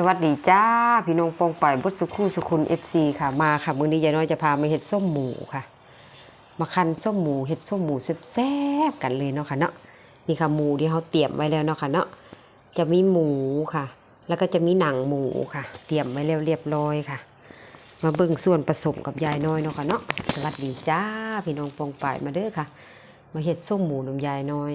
สวัสดีจ้า พี่น้องปองป่ายบดสุขุสุคุณเอฟซีค่ะมาค่ะมื้อนี้ยายน้อยจะพามาเฮ็ดส้มหมูค่ะ มาคั้นส้มหมูเฮ็ดส้มหมูแซ่บๆกันเลยเนาะค่ะเนาะนี่ค่ะหมูที่เขาเตรียมไว้แล้วเนาะค่ะเนาะจะมีหมูค่ะ แล้วก็จะมีหนังหมูค่ะ เตรียมไว้แล้วเรียบร้อยค่ะ มาเบิ่งส่วนผสมกับยายน้อยเนาะค่ะเนาะสวัสดีจ้าพี่น้องปองป่ายมาเด้อค่ะ มาเฮ็ดส้มหมูน้ำยายน้อย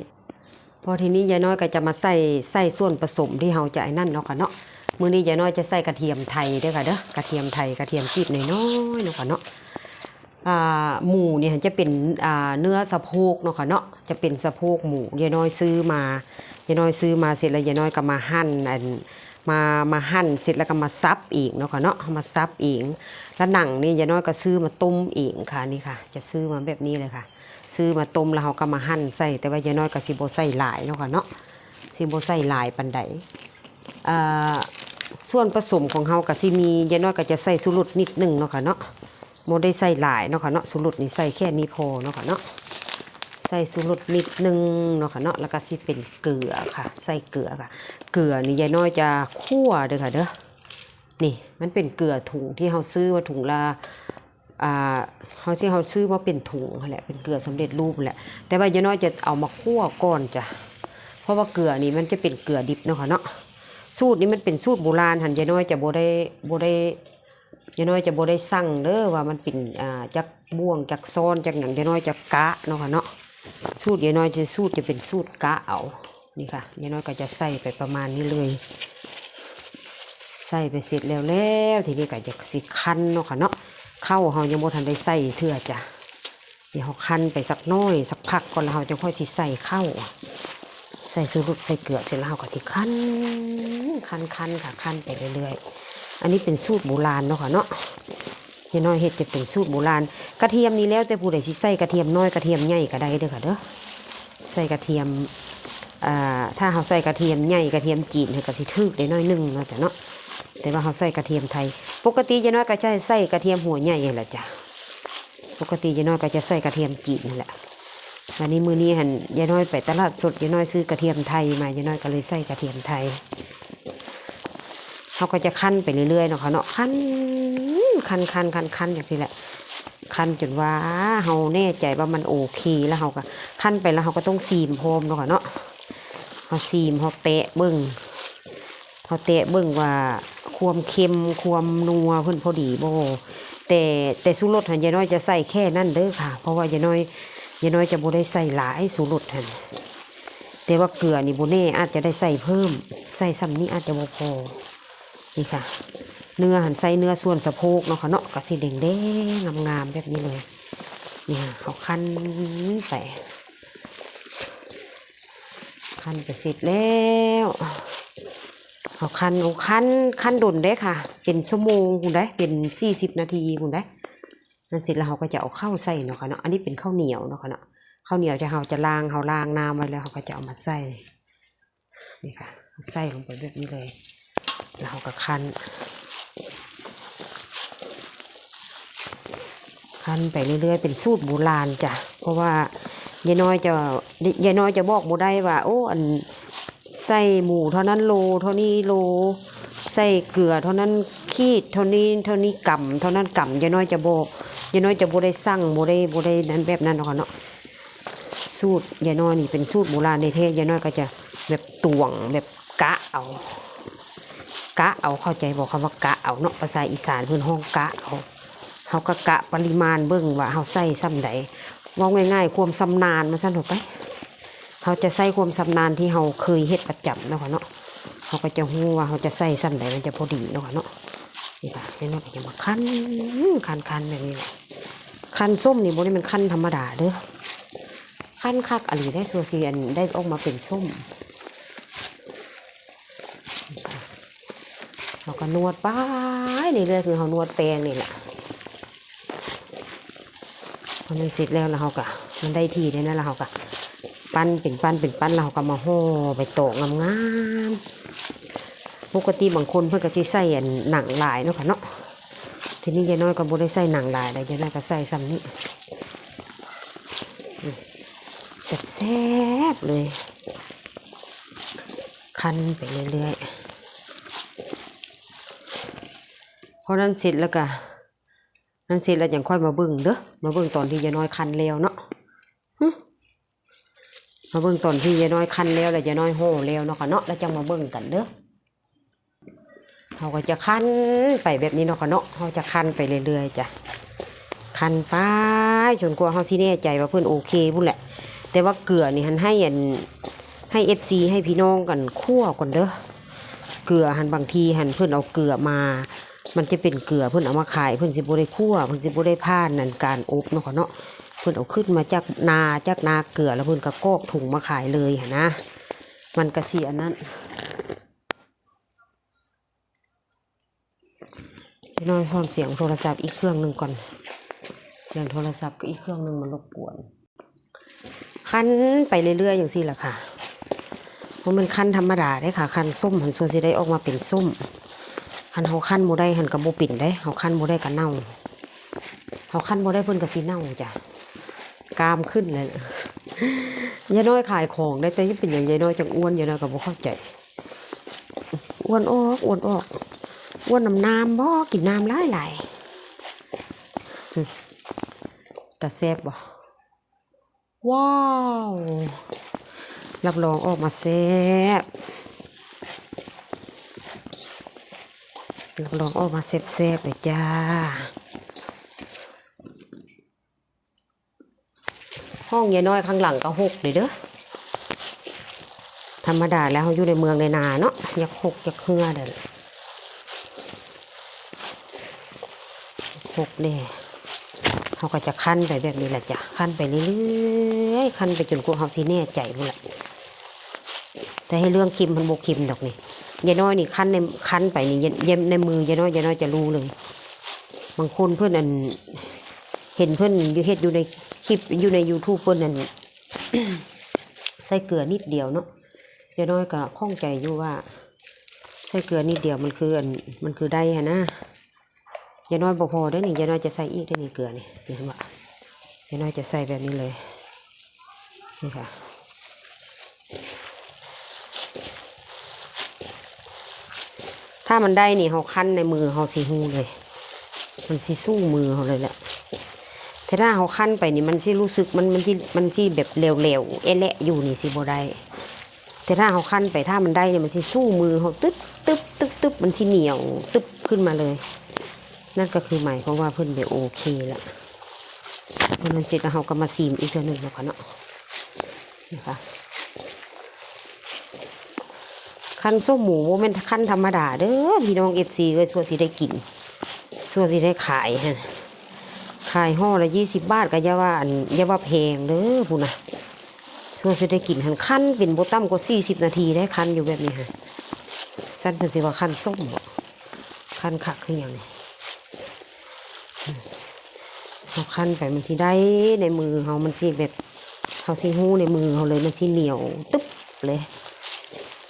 พอทีนี้ยายน้อยก็จะมาใส่ใส่ส่วนผสมที่เราจะไอ้นั่นเนาะค่ะเนาะ มื้อนี้ยายน้อยจะใส่กระเทียมไทยเด้อค่ะเด้อกระเทียมไทยกระเทียมจีบน้อยๆเนาะค่ะเนาะหมูเนี่ยจะเป็นเนื้อสะโพกเนาะค่ะเนาะจะเป็นสะโพกหมูยายน้อยซื้อมายายน้อยซื้อมาเสร็จแล้วยายน้อยก็มาหั่นอันมามาหั่นเสร็จแล้วก็มาซับอีกเนาะค่ะเนาะมาซับเองแล้วหนังนี่ยายน้อยก็ซื้อมาต้มเองค่ะนี่ค่ะ จะซื้อมาแบบนี้เลยค่ะ ซื้อมาต้มแล้วเราก็มาหั่นใส่แต่ว่ายายน้อยก็สิบ่ใส่หลายเนาะค่ะเนาะสิบ่ใส่หลายปานใดอ่า ส่วนผสมของเฮาก็สิมียายน้อยก็จะใส่สุรุดนิดหนึงเนาะค่ะเนาะโมได้ใส่หลายเนาะค่ะเนาะสุรุดนี่ใส่แค่นี้พอเนาะค่ะเนาะใส่สุรุดนิดหนึงเนาะค่ะเนาะแล้วก็สิเป็นเกลือค่ะ ใส่เกลือค่ะ เกลือนี่ยายน้อยจะคั่วเด้อค่ะเด้อนี่มันเป็นเกลือถุงที่เฮาซื้อว่าถุงละอ่าเฮาที่เฮาซื้อว่าเป็นถุงแหละเป็นเกลือสำเร็จรูปแหละแต่ว่ายายน้อยจะเอามาคั่วก่อนจ้ะเพราะว่าเกลือนี่มันจะเป็นเกลือดิบเนาะค่ะเนาะ สูตรนี้มันเป็นสูตรโบราณหันยายน้อยจะโบได้โบได้ยายน้อยจะโบได้สั่งเด้อว่ามันเป็นอ่าจักบ่วงจักซ้อนจักหนังยายน้อยจะกะเนาะค่ะเนาะสูตรยายน้อยจะสูตรจะเป็นสูตรกะเอานี่ค่ะยายน้อยก็จะใส่ไปประมาณนี้เลย ใส่ไปเสร็จแล้วแล้วทีนี้ก็จะสิคั้นเนาะค่ะเนาะเข้าเฮายังโบทันได้ใส่เทื่อจ้ะเดี๋ยวคั้นไปสักน้อย สักพักก่อนเฮาจะค่อยสิใส่เข้า ใส่สูรุดใส่เกลือเสร็จแล้วเราก็สิคั้นคั้นคั้นค่ะคั้นไปเรื่อยๆ อันนี้เป็นสูตรโบราณเนาะค่ะเนาะยายน้อยเฮ็ดจะเป็นสูตรโบราณกระเทียมนี่แล้วแต่ผู้ใดสิใส่กระเทียมน้อยกระเทียมใหญ่ก็ได้เด้อค่ะเด้อใส่กระเทียมอ่าถ้าเราใส่กระเทียมใหญ่กระเทียมจีนให้กระสิทึกได้น้อยนึงเนาะจ้ะเนาะแต่ว่าเราใส่กระเทียมไทย ปกติยายน้อยก็จะใส่กระเทียมหัวใหญ่แหละจ้ะปกติยายน้อยก็จะใส่กระเทียมจีนนั่นแหละ วันนี้มือนี้หันยายน้อยไปตลาดสดยายน้อยซื้อกระเทียมไทยมายายน้อยก็เลยใส่กระเทียมไทยเขาก็จะคั้นไปเรื่อยๆเนาะค่ะเนาะคั้นคั้นคั้นคั้นคั้นอย่างนี้แหละคั้นจนว่าเฮาแน่ใจว่ามันโอเคแล้วเขาก็คั้นไปแล้วเขาก็ต้องซีมพรมเนาะค่ะเนาะเขาซีมเขาเตะเบิ้งเขาเตะเบิ้งว่าความเค็มความนัวเพิ่นพอดีโบแต่แต่สุรสหันยายน้อยจะใส่แค่นั่นเด้อค่ะ เพราะว่ายายน้อย ยายน้อยจะบ่ได้ใส่หลายสูรุดหันแต่ว่าเกลือนี่บ่แน่อาจจะได้ใส่เพิ่ม ใส่ซ้ำนี้อาจจะบ่พอนี่ค่ะ เนื้อหันใส่เนื้อส่วนสะโพกเนาะค่ะเนาะกระสีแดงแดงงามๆแบบนี้เลยนี่ค่ะเขาคั้นไปคั้นไปเสร็จแล้วเขาคั้นเขาคั้นคั้นดุนได้ค่ะ เป็นชั่วโมงคุณได้เป็นสี่สิบนาทีคุณได้ นั่นเสร็จแล้วเราก็จะเอาข้าวใส่เนาะค่ะเนาะอันนี้เป็นข้าวเหนียวเนาะค่ะเนาะข้าวเหนียวจะเราจะล้างเราล้างน้ำไว้แล้วเราก็จะเอามาใส่นี่ค่ะใส่ลงไปแบบนี้เลย แล้วเราก็คั้นคั้นไปเรื่อยๆ เป็นสูตรโบราณจ้ะ เพราะว่ายายน้อยจะยายน้อยจะบอกบ่ได้ว่า โอ้อันใส่หมูเท่านั้นโล เท่านี้โล ใส่เกลือเท่านั้นขีดเท่านี้เท่านี้กำเท่านั้นกำยายน้อยจะบอก ยายน้อยจะบ่ได้สั่งบ่ได้บ่ได้นั้นแบบนั้นหรอกค่ะเนาะสูตรยายน้อยนี่เป็นสูตรโบราณในเทศยายน้อยก็จะแบบตวงแบบกะเอา กะเอาเข้าใจบอกคำว่ากะเอาเนาะภาษาอีสานเพิ่นห้องกะเอาเฮาก็กะปริมาณเบิ่งว่าเฮาใส่ซ้ำใดว่าง่ายๆความชำนาญมาซั่นถอะไปเฮาจะใส่ความชำนาญที่เฮาเคยเฮ็ดประจำเนาะค่ะเนาะเขาก็จะหู้ว่าเขาจะใส่ซ้ำไหนมันจะพอดีเนาะค่ะเนาะนี่ค่ะนี่นาะก็จะมาคั้นคั้นคั้นแบบนี้ คั้นส้มนี่บนนี้มันคั้นธรรมดาเด้อคั้นคักอะไรได้ซัวเซียนได้ออกมาเป็นส้มเราก็นวดไปนี่เลยคือเขานวดแปรงนี่แหละพอมันเสร็จแล้วแล้วเขาก็มันได้ทีได้นะแล้วเขาก็ปั้นเป็นปั้นเป็นปั้นเราก็มาห่อไปโตะงามๆปกติบางคนเพื่อนก็สิใส่หนังลายเนาะค่ะเนาะ ทีนี้ยายน้อยก็บ่ได้ใส่หนังลายเลยยายน้อยก็ใส่ซ้ำนี้แซ่บๆเลยคันไปเรื่อยๆพอนั้นเสร็จแล้วก็นั้นเสร็จแล้วยังค่อยมาเบิ่งเด้อมาเบิ่งตอนที่ยายน้อยคันแล้วเนาะมาเบิ่งตอนที่ยายน้อยคันแล้วแล้วยายน้อยโห่แล้วเนาะค่ะเนาะแล้วจังมาเบิ่งกันเด้อ เราก็จะคั้นไปแบบนี้เนาะค่ะเนาะเราจะคั้นไปเรื่อยๆจ้ะคั้นไปจนกว่าเราสิแน่ใจว่าเพื่อนโอเคพุ่นแหละ แต่ว่าเกลือนี่หันให้อันให้เอฟซีให้พี่น้องกันคั่วก่อนเด้อเกลือหันบางทีหันเพื่อนเอาเกลือมา มันจะเป็นเกลือเพื่อนเอามาขายเพื่อนสิบ่ได้คั่วเพื่อนสิบ่ได้ผ่านนั่นการอบเนาะค่ะเนาะเพื่อนเอาขึ้นมาจากนาจากนาเกลือแล้วเพื่อนก็กอกถุงมาขายเลยนะ มันก็เสียนั้น พี่น้อยพร้อมเสียงโทรศัพท์อีกเครื่องหนึ่งก่อนเสียงโทรศัพท์ก็อีกเครื่องหนึ่งมันรบกวนคั้นไปเรื่อยๆอย่างสี่แหละค่ะเพราะมันคั้นธรรมดาได้ค่ะคั้นส้มหันส่วนสิได้ออกมาเป็นส้มคันเขาคั้นโมได้หันกับโมปิ่นได้เขาคั้นโมได้กับเน่าเขาคั้นโมได้เพิ่นกับสีเน่าจ้ะกามขึ้นเลยยายน้อยขายของได้แต่ยังเป็นอย่างยายน้อยจังอ้วนยายน้อยกับโมเข้าใจอ้วนออกอ้วนออก วนน้ำน้ำบ่กินน้ำหลายหลายๆหึแต่แซ่บบ่ว้าวรับรองออกมาแซ่บรับรองออกมาแซ่บๆเลยจ้าห้องยายน้อยข้างหลังก็หกเลยเด้อ ธรรมดาแล้วเขาอยู่ในเมืองในนาเนาะอยากหกอยากเฮือเด้อ หกเนี่ยเขาก็จะคั้นไปแบบนี้แหละจ้ะคั้นไปเรื่อยๆคั้นไปจนกว่าเขาสิแน่ใจนู่นแหละแต่ให้เรื่องคิมมันโบคิมดอกนี่ยายน้อยนี่คั้นในคั้นไปนี่ยายยายในมือยายน้อยยายน้อยจะรู้เลย บางคนเพื่อนอัน เห็นเพื่อนอยู่เฮ็ดอยู่ในคลิปอยู่ใน YouTube เพื่อนนั่นใส่เกลือนิดเดียวเนาะยายน้อยก็ข้องใจอยู่ว่าใส่เกลือนิดเดียวมันคืออันมันคือได้ฮะนะ ยายน้อยบ่พอได้อนี่ยายน้อยจะใส่อีกได้อนี่เกลือนี่เห็นว่ายายน้อยจะใส่แบบนี้เลยนี่ค่ะถ้ามันได้นี่เขาคั้นในมือเขาสีหูเลย มันสิสู้มือเขาเลยแหละแต่ถ้าเขาคั้นไปนี่มันสิรู้สึกมันมันที่มันที่แบบเหลวๆเอะแหละอยู่นี่สิบได้แต่ถ้าเขาคั้นไปถ้ามันได้เนี่ยมันสิสู้มือเขาตึ๊บตึ๊บตึ๊บตึ๊บมันที่เหนียวตึ๊บขึ้นมาเลย นั่นก็คือหมายความว่าเพิ่อนไปโอเคล้วเพราะนั้นเสร็จแล้วเขาก็มาซีมอีกเทื่อหนึ่งแล้วกันเนาะนะคะคันส้มหมูบ่แม่นคันธรรมดาเด้อพี่น้องเอฟซีเลยส่วนสิได้กินส่วนสิได้ขายฮะขายห่อละยี่สิบบาทก็ย่าว่าอันย่าว่าแพงเด้อพูนะส่วนสิได้กินหันคันเป็นโบตั้มก็สี่สิบนาทีได้คันอยู่แบบนี้ฮะสั้นเป็นสิว่าคันส้มบ่คันขักคืออย่างนี้ เอาคันไปมันสิได้ในมือเขามันสิแบบเขาสิหู้ในมือเขาเลยมันสิเหนียวตึ๊บเลย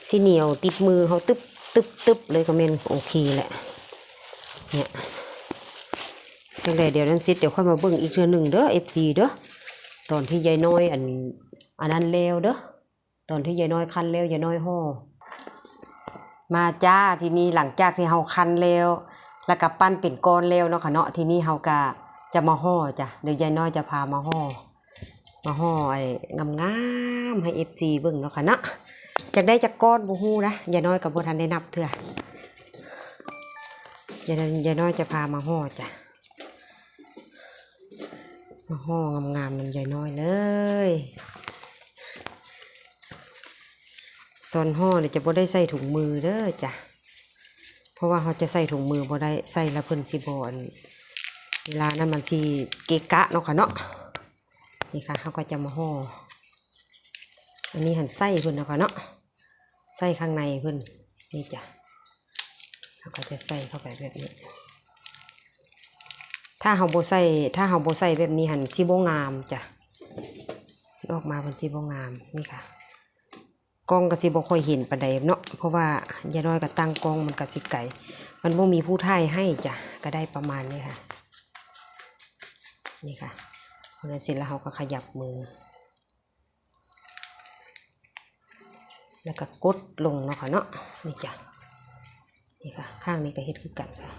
สีเหนียวติดมือเขาตึ๊บตึ๊บตึ๊บเลยก็เมนโอเคแหละ เนี่ยจังใดเดี๋ยวนั้นซิเดี๋ยวค่อยมาเบิ่งอีกเทื่อหนึ่งเด้อเอฟซีเด้อตอนที่ยายน้อยอันอันนั้นแล้วเด้อตอนที่ยายน้อยคันแล้วยายน้อยห่อมาจ้าทีนี้หลังจากที่เฮาคันแล้ว แล้วก็ปั้นเป็นก้อนแล้วเนาะค่ะเนาะทีนี้เฮาก็จะมาห่อจ้ะเดี๋ยวยายน้อยจะพามาห่อมาห่อไอ้งามๆให้เอฟซีเบิ่งเนาะค่ะเนาะจากได้จากก้อนบูฮูนะยายน้อยกับบัทันได้นับเถอะยายน้อยายน้อยจะพามาห่อจ้ะมาห่องามๆนั่นยายน้อยเลยตอนห่อเนี่ยจะบ่ได้ใส่ถุงมือเด้อจ้ะ ราะว่าเขาจะใส่ถุงมือบ่ได้ใส่ล้วเพิ่นสิบอนเวลานั้นมันสิเกะกะเนาะค่ะเนาะนี่ค่ะเขาก็จะมาห่ออันนี้หันไส้เพิ่นนะค่ะเนาะไส้ข้างในเพิ่นนี่จ้ะเราก็จะใส่เข้าไปแบบนี้ ถ้าเฮาโบใส่ถ้าเฮาโบใส่แบบนี้หันสิบ่งามจ้ะออกมาเพิ่นสิบ่งามนี่ค่ะ ล้องก็สิบ่ค่อยเห็นประใดเนาะเพราะว่าย่าน้อยกับตั้งกล้องมันก็สิไก่มันบ่มีผู้ถ่ายให้จ้ะก็ได้ประมาณนี้ค่ะ นี่ค่ะพอเสร็จแล้วเราก็ขยับมือ แล้วก็กดลงเนาะค่ะเนาะนี่จ้ะนี่ค่ะ ข้างนี้ก็เฮ็ดคือกันค่ะ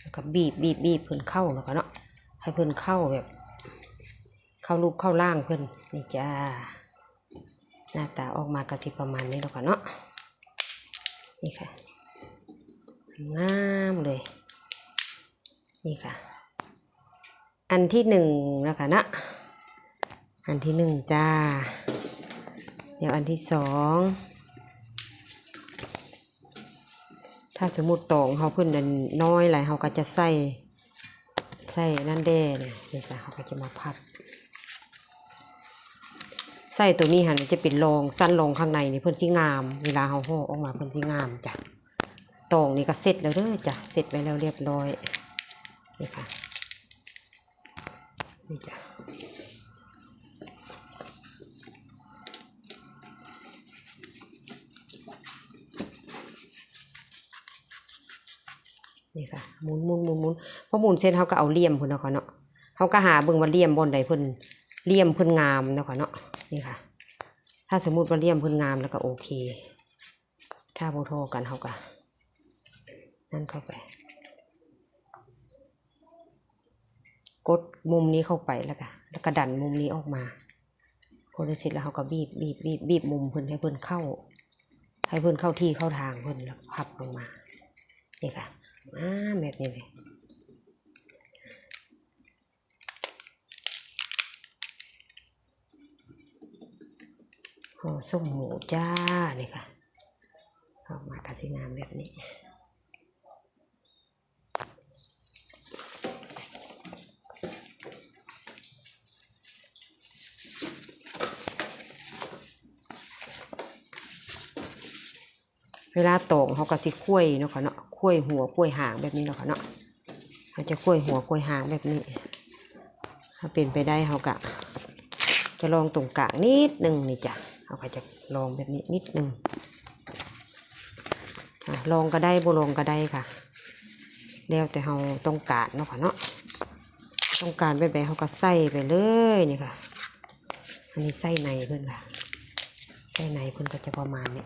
แล้วก็บีบบีบบีบเพื่อนเข้าเนาะค่ะเนาะให้เพื่อนเข้าแบบ เข้ารูปเข้าร่างเพิ่อนนี่จ้าหน้าตาออกมากระสิประมาณนี้แล้วก็เนาะนี่ค่ะงามเลย นี่ค่ะ อันที่หนึ่งนะคะนะอันที่หนึ่งจ้า เดี๋ยวอันที่สองถ้าสมมติตองเขาเพิ่นนันน้อยหลายเขาก็จะใส่ใส่นั่นเด้เนี่ยนี่จ้ะเขาก็จะมาพัด ส่ตัวนี้หันจะเป็นรองสั้นรองข้างในนี่เพิ่นสิงาม เวลาเขาห่อออกมาเพิ่นสิงามจ้ะตองนี่ก็เสร็จแล้วเด้อจ้ะเสร็จไปแล้วเรียบร้อยนี่ค่ะนี่จ้ะนี่ค่ะหมุนหมุนหมุนหมุนพอหมุนเสร็จเขาก็เอาเลี่ยมเพิ่นเนาะค่ะเนาะเขาก็หาเบิ่งว่าเลี่ยมบนใดเพิ่นเลี่ยมเพิ่นงามเนาะค่ะเนาะ นี่ค่ะ ถ้าสมมุติว่าเลี่ยมเพิ่นงามแล้วก็โอเค ถ้าโบโทกันเขาก็นั่นเข้าไป กดมุมนี้เข้าไปแล้วก็แล้วก็ดันมุมนี้ออกมาพอได้เสร็จแล้วเขาก็บีบบีบบีบบีบมุมเพิ่นให้เพิ่นเข้า ให้เพิ่นเข้าที่เข้าทางเพิ่นแล้วพับลงมา นี่ค่ะอ่าแบบนี้เลย ห่อส้มหมูจ้านี่ค่ะออกมากระสิงามแบบนี้เวลาตอกเขาก็สิคุ้ยเนาะค่ะเนาะคุ้ยหัวคุ้ยหางแบบนี้เนาะค่ะเนาะเขาจะคุ้ยหัวคุ้ยหางแบบนี้ ถ้าเป็นไปได้เขากะจะลองตรงกลางนิดหนึ่งนี่จ้ะ เขาก็จะลองแบบนี้นิดนึงลองก็ได้บ่ลองก็ได้ค่ะ แล้วแต่เขาต้องการเนาะค่ะเนาะต้องการแบบไหนเขาก็ใส่ไปเลยนี่ค่ะ อันนี้ไส้ในเพื่อนค่ะไส้ในเพื่อนก็จะประมาณนี้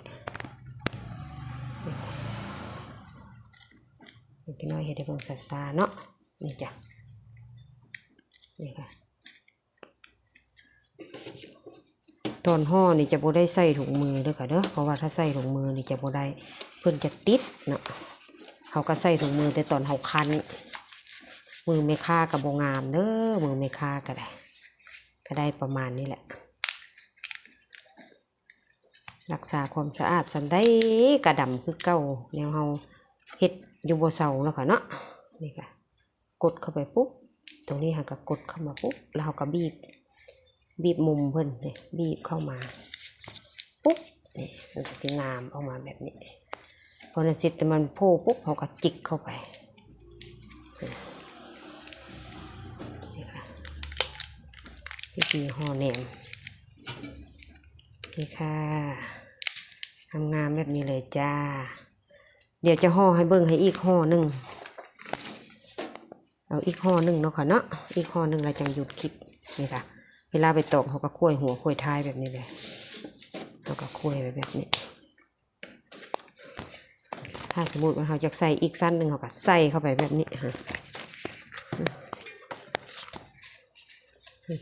เล็กน้อยเห็ดให้เบิ่งสัสาเนาะนี่จ้ะนี่ค่ะ ตอนห่อนี่จะบ่ได้ใส่ถุงมือเด้อค่ะเด้อเพราะว่าถ้าใส่ถุงมือนี่จะบ่ได้เพิ่นจะติดเนาะเขาก็ใส่ถุงมือแต่ตอนเขาคันมือไม่ค่ากับโบงามเด้อมือไม่ค่าก็ได้ ก็ได้ประมาณนี้แหละ รักษาความสะอาดสันได้กระดำคือเก่าแนวเฮาเฮ็ดอยู่บนเสาแล้วค่ะเนาะนี่ค่ะกดเข้าไปปุ๊บตรงนี้ค่ะก็กดเข้ามาปุ๊บแล้วเราก็บีบ บีบมุมเพิ่นเนี่ยบีบเข้ามาปุ๊บเนี่ยมันก็สิงามออกมาแบบนี้พอในเสร็จแต่มันโผล่ปุ๊บเราก็จิกเข้าไปนี่ค่ะวิธีห่อแหนมนี่ค่ะทำงามแบบนี้เลยจ้า เดี๋ยวจะห่อให้เบิ่งให้อีกห่อหนึ่งเอาอีกห่อหนึ่งเนาะค่ะเนาะอีกห่อหนึ่งเราจังหยุดคลิปนี่ค่ะ เวลาไปตอกเขาก็คุ้ยหัวคุ้ยท้ายแบบนี้เลยเขาก็คุ้ยไปแบบนี้ ถ้าสมมติว่าเขาจะใส่อีกสั้นหนึ่งเขาก็ใส่เข้าไปแบบนี้ฮะ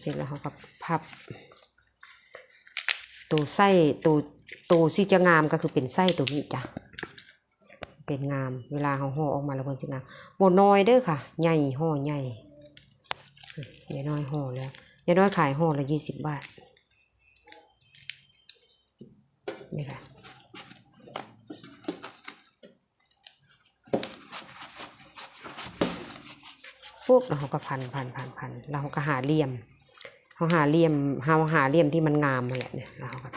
เสร็จแล้วเขาก็พับตัวไส้ตัวตัวที่จะงามก็คือเป็นไส้ตัวนี้จ้ะเป็นงามเวลาเขาห่อออกมาแล้วมันจะงามโมน้อยเด้อค่ะ ใหญ่ห่อใหญ่ยายน้อยห่อแล้ว ยายน้อยขายห่อละยี่สิบบาท นี่ค่ะปุ๊บแล้วเขาก็พันพันพันพันเขาก็หาเหลี่ยมเขาหาเหลี่ยมเขาหาเหลี่ยมที่มันงามมาแหละเนี่ยเขาก็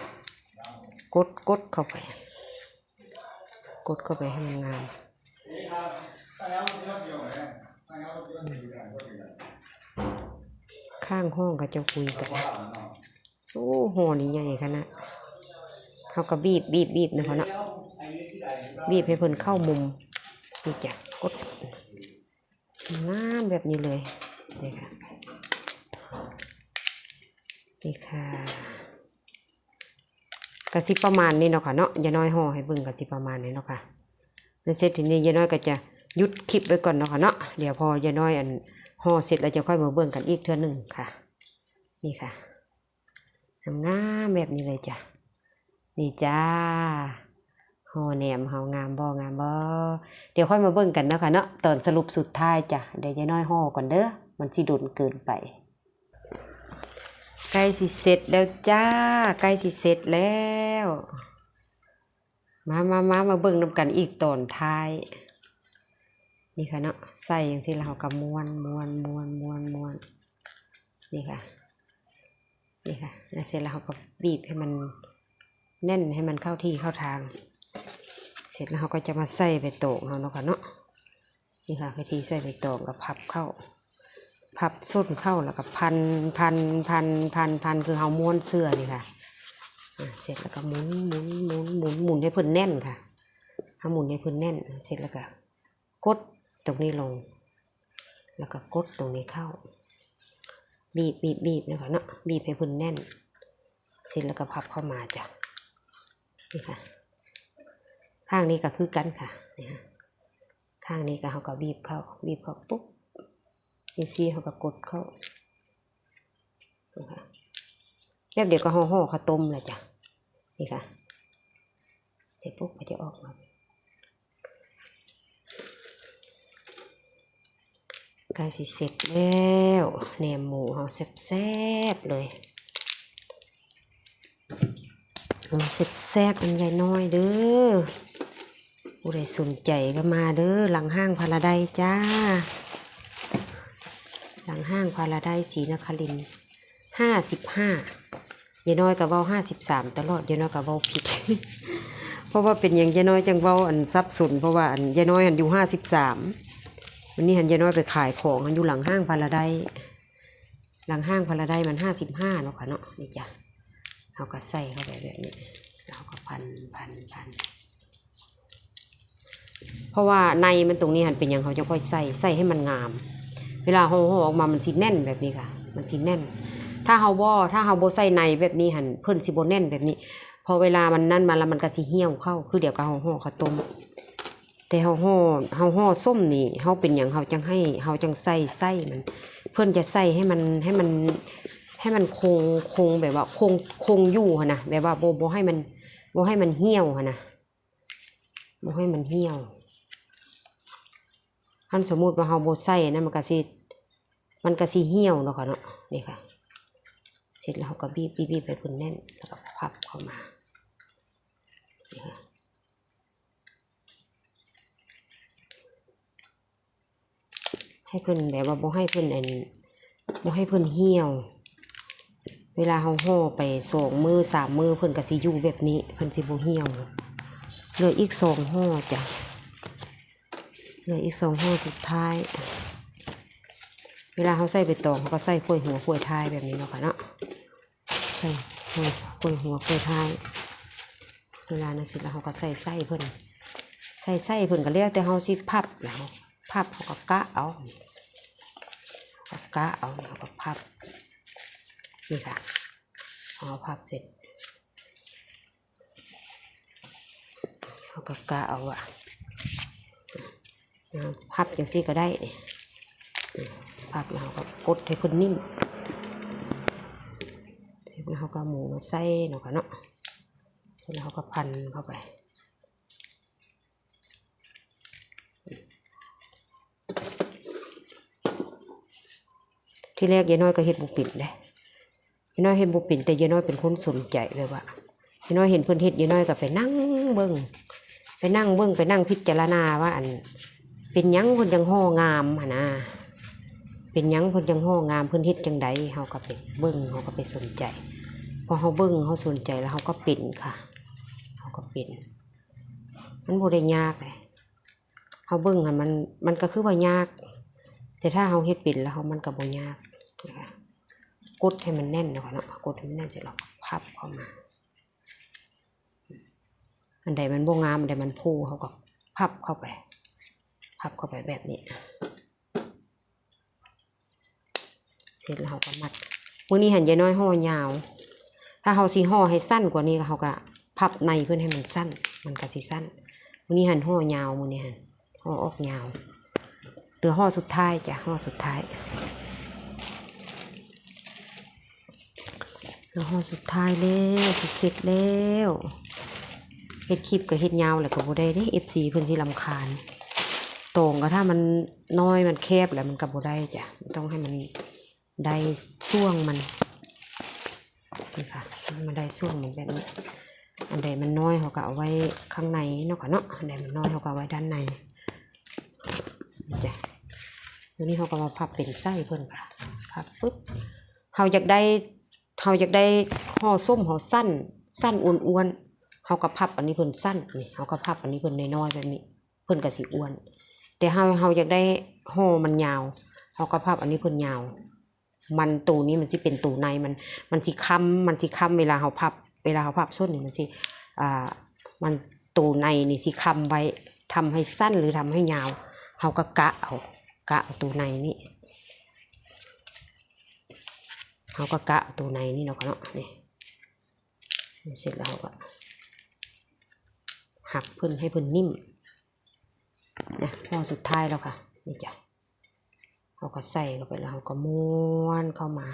กดกดเข้าไป กดเข้าไปให้มันงาม ข้างห้องก็จะคุยกันโอ้โหนี่ใหญ่ขนาดเขาก็บีบบีบบีบนะเขาเนาะบีบให้เพิ่นเข้ามุมนี่จ้ะกดงามแบบนี้เลยนี่ค่ะนี่ค่ะกระซิบประมาณนี้เนาะค่ะเนาะอย่าน้อยห่อให้เบิ่งกระซิบประมาณนี้เนาะค่ะในเซตทีนี้ยาน้อยก็จะยุดคลิปไว้ก่อนเนาะค่ะเนาะเดี๋ยวพอยาน้อยอัน ห่อเสร็จแล้วจะค่อยมาเบิ่งกันอีกเทื่อหนึ่งค่ะ นี่ค่ะงามแบบนี้เลยจ้ะนี่จ้าห่อแหนมเฮางามบ่งามบ่เดี๋ยวค่อยมาเบิ่งกันเนาะค่ะเนาะตอนสรุปสุดท้ายจ้ะเดี๋ยวยายน้อยห่อก่อนเด้อมันสิดุนเกินไปใกล้สิเสร็จแล้วจ้าใกล้สิเสร็จแล้ว มามามามาเบิ่งนำกันอีกตอนท้าย นี่ค่ะเนาะใส่อย่างสิเรากับม้วนม้วนม้วนม้วนม้วนนี่ค่ะนี่ค่ะแล้วเสร็จแล้วเราก็บีบให้มันแน่นให้มันเข้าที่เข้าทาง เสร็จแล้วเราก็จะมาใส่ไปโตกเราเนาะค่ะเนาะนี่ค่ะวิธีใส่ไปโตกกับพับเข้า พับส้นเข้าแล้วก็พันพันพันพันพันคือเราม้วนเสื้อนี่ค่ะอะเสร็จแล้วก็หมุนหมุนหมุนหมุนหมุนให้เพิ่นแน่นค่ะเอาหมุนให้เพิ่นแน่น เสร็จแล้วก็กด ตรงนี้ลง แล้วก็กดตรงนี้เข้า บีบบีบบีบนะคะเนาะบีบให้พิ่นแน่น เสร็จแล้วก็พับเข้ามาจ้ะนี่ค่ะ ข้างนี้ก็คือกันค่ะนี่ค่ะข้างนี้ก็เขาก็บีบเข้า บีบเข้าปุ๊บนี่ซี่เขาก็กดเข้านี่ค่ะแล้วเดี๋ยวก็ห่อห่อข้าวต้มเลยจ้ะนี่ค่ะเสร็จปุ๊บก็จะออกมา กล้สิเสร็จแล้วแหนมหมูเฮาแซ่บๆเลยเอามาแซ่บๆเป็นใหญ่น้อยเด้อผู้ใดสนใจก็มาเด้อหลังห้างพาราไดจ้า หลังห้างพาราไดซ์ศรีนครินห้าสิบห้ายายน้อยกับเว้าห้าสิบสามตลอดยายน้อยกับเว้าผิด เพราะว่าเป็นอย่างยายน้อยจังเว้าอันซับสนเพราะว่าอันยายน้อยอันอยู่ห้าสิบสาม วันนี้หันยาน้อยไปขายของมันอยู่หลังห้างพาราไดหลังห้างพาราไดมันห้าสิบห้าเนาะค่ะเนาะนี่จ้ะเราก็ใส่เข้าไปแบบนี้เราก็พันพันพันเพราะว่าในมันตรงนี้หันเป็นอย่างเขาจะค่อยใส่ใส่ให้มันงาม เวลาห่อห่อออกมามันสิแน่นแบบนี้ค่ะ มันสิแน่น ถ้าเฮาบ่ถ้าเฮาบ่ใส่ในแบบนี้หันเพิ่นสิบ่แน่นแบบนี้ พอเวลามันนั่นมาแล้วมันก็สิเหี่ยวเข้า คือเดี๋ยวก็เฮาห่อเขาต้ม แต่เฮาห่อเฮาห่อส้มนี่เฮาเป็นอย่างเฮาจังให้เฮาจังใส่ไส้มัน เพื่อนจะใส่ให้มันให้มันให้มันคงคงแบบว่าคงคงอยู่นะแบบว่าโบโบให้มันโบให้มันเหี่ยวนะโบให้มันเหี่ยวท่านสมมุติว่าเฮาโบใส่นะมันก็สิมันก็สิเหี่ยวเนาะค่ะเนาะนี่ค่ะ เสร็จแล้วเราก็บีบบีบบีบไปพุ่นแน่นแล้วก็พับเข้ามานี่ค่ะ ให้เพิ่นแบบว่าบ่ให้เพิ่นอันบ่ให้เพิ่นเหี่ยว เวลาเฮาห่อไปสองมือสามมือเพิ่นก็สิอยู่แบบนี้เพิ่นสิบ่เหี่ยวเหลืออีกสองห่อจ้ะเหลืออีกสองห่อสุดท้าย เวลาเขาใส่ใบตองเขาก็ใส่กล้วยหัวกล้วยท้ายแบบนี้เนาะค่ะเนาะใส่กล้วยกล้วยหัวกล้วยท้าย เวลานั้นสิแล้วเขาก็ใส่ไส้เพิ่นใส่ไส้เพิ่นก็แล้วแต่เขาสิพับแล้วพับเขาก็กะเอา กะเอาเขาก็พับ นี่ค่ะเอาพับเสร็จเขาก็กะเอาอะพับจังซี่ก็ได้พับแล้วเขาก็กดให้เพิ่นนิ่มเสร็จแล้วเขาก็หมูมาใส่เนาะค่ะเนาะแล้วเขาก็พันเข้าไป ที่แรกยายน้อยก็เฮ็ดบุปิ่นเลยยายน้อยเห็นบุปิ่นแต่ยายน้อยเป็นคนสนใจเลยว่ายายน้อยเห็นเพื่อนเฮ็ดยายน้อยก็ไปนั่งเบิ้งไปนั่งเบิ้งไปนั่งพิจารณาว่าอัน เป็นยังเพิ่นจังห่องามหนะเป็นยังเพิ่นจังห่องามเพิ่นเฮ็ดจังใดเฮาก็ไปเบิ้งเฮาก็ไปสนใจพอเฮาเบิ้งเฮาสนใจแล้วเฮาก็ป็นค่ะเฮาก็เป็นมันบ่ได้ยากเลยเฮาเบิ้งหันมันมันก็คือว่ายาก แต่ถ้าเราเฮ็ดป็นแล้วเรามันก็บ่ยากนะคะกดให้มันแน่นเนาะเนาะกดให้มันแน่นเสร็จแล้วก็พับเข้ามา อันใดมันโบงามอันใดมันพูเขาก็พับเข้าไป พับเข้าไปแบบนี้ เสร็จแล้วเราก็มัดมื้อนี้หันยายน้อยห่อยาว ถ้าเขาสิห่อให้สั้นกว่านี้ก็เขาก็พับในเพื่อให้มันสั้น มันก็สิสั้นมื้อนี้หันห่อยาวมื้อนี้หันห่อออกยาว เหลือห่อสุดท้ายจ้ะห่อสุดท้ายเหลือห่อสุดท้ายแล้วสิเสร็จแล้วเฮ็ดคลิปกับเฮ็ดยาวแหละก็บ่ได้เด้ FC เพิ่นสิรำคาญตรงก็ถ้ามันน้อยมันแคบแล้วมันก็บ่ได้จ้ะต้องให้มันได้ช่วงมันนี่ค่ะมันได้ช่วงมันแบบนี้อันใดมันน้อยเขาก็เอาไว้ข้างในเนาะค่ะเนาะอันใดมันน้อยเขาก็เอาไว้ด้านในจ้ะ เดี๋ยวนี้เขาก็มาพับเป็นไส้เพิ่นค่ะพับปุ๊บเขาอยากได้เขาอยากได้ห่อส้มห่อสั้น สั้นอ้วนๆเขาก็พับอันนี้เพิ่นสั้นนี่เขาก็พับอันนี้เพิ่นน้อยๆแบบนี้ เพิ่นก็สิอ้วน แต่เขาเขาอยากได้ห่อมันยาวเขาก็พับอันนี้เพิ่นยาว มันตูนี้มันสิเป็นตูในมัน มันสิค้ำมันสิค้ำเวลาเขาพับ เวลาเขาพับส้นนี่มันสิอ่ามันตูในนี่สิค้ำไว้ทำให้สั้นหรือทำให้ยาวเขาก็กะเอา กะเอาตูในนี่เขาก็กะเอาตูในนี่เนาะเนาะนี่เสร็จแล้วเราก็หักเพิ่นให้เพิ่นนิ่มนะพอสุดท้ายแล้วค่ะนี่จ้ะเขาก็ใส่เข้าไปแล้วเขาก็ม้วนเข้ามา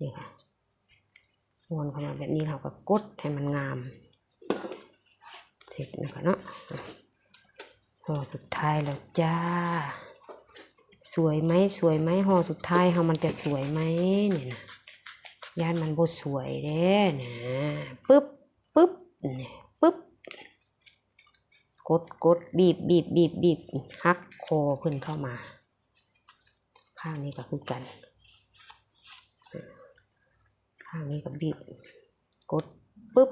นี่ค่ะม้วนเข้ามาแบบนี้เราก็กดให้มันงาม เสร็จนะคะเนาะ ห่อสุดท้ายแล้วจ้า สวยไหมสวยไหมห่อสุดท้ายเฮามันจะสวยไหมเนี่ยนะย่านมันบ่สวยเด้นะปึ๊บปึ๊บเนี่ยปึ๊บกดกดบีบบีบบีบบีบหักคอขึ้นเข้ามา ข้างนี้ก็คือกัน ข้างนี้ก็บีบกดปุ๊บ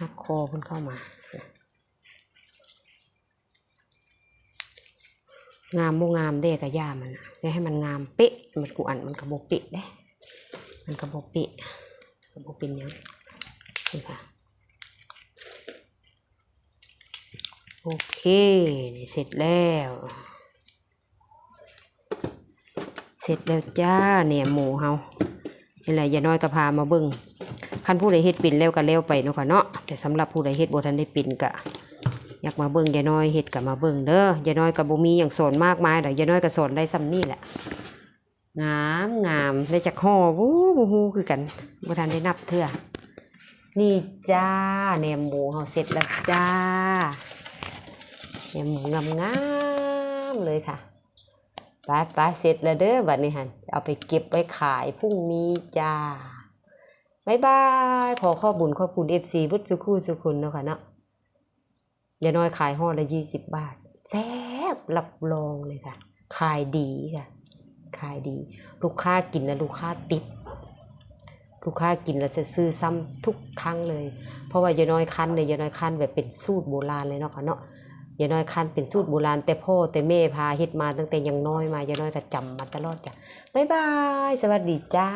หักคอเพิ่นเข้ามางามโมงามเด้กับย่ามันนะได้ให้มันงามเป๊ะมันกูอันมันกระโบเป๊ะได้มันกระโบเป๊ะกระโบเป็นหยังนี่ค่ะโอเคนี่เสร็จแล้ว เสร็จแล้วจ้าเนี่ยหมูเฮานี่แหละอย่าน้อยก็พามาเบิ่ง คันผู้ใดเฮ็ดเป็นแล้วก็แล้วไปเนาะค่ะเนาะแต่สำหรับผู้ใดเฮ็ดบ่ทันได้เป็นก็อยากมาเบิ่งย่าน้อยเฮ็ดก็มาเบิ่งเด้อย่าน้อยก็บ่มีหยังสอนมากมายดอกอย่าน้อยก็สอนได้ซ้ำนี่แหละงามงามได้จากห่อวู้บ่ฮู้คือกันบ่ทันได้นับเทื่อนี่จ้าแหนมหมูเฮาเสร็จแล้วจ้าเนี่ยหมูงามๆเลยค่ะไปไปเสร็จแล้วเด้อบัดนี้หันเอาไปเก็บไว้ขายพรุ่งนี้จ้า บายบายขอขอบบุญขอบคุณเอฟซีบุตรสุคูสุคุณเนาะค่ะเนาะอย่าน้อยขายห่อละยี่สิบบาทแซ่บรับรองเลยค่ะ ขายดีค่ะ ขายดี ลูกค้ากินแล้วลูกค้าติด ลูกค้ากินแล้วจะซื้อซ้ำทุกครั้งเลย เพราะว่าอย่าน้อยคั้นเนี่ยอย่าน้อยคั้นแบบเป็นสูตรโบราณเลยเนาะค่ะเนาะอย่าน้อยคันเป็นสูตรโบราณแต่พ่อแต่แม่พาเฮ็ดมาตั้งแต่ยังน้อยมาอย่าน้อยก็จำมาตลอดจ้ะบ๊ายบาย สวัสดีจ้า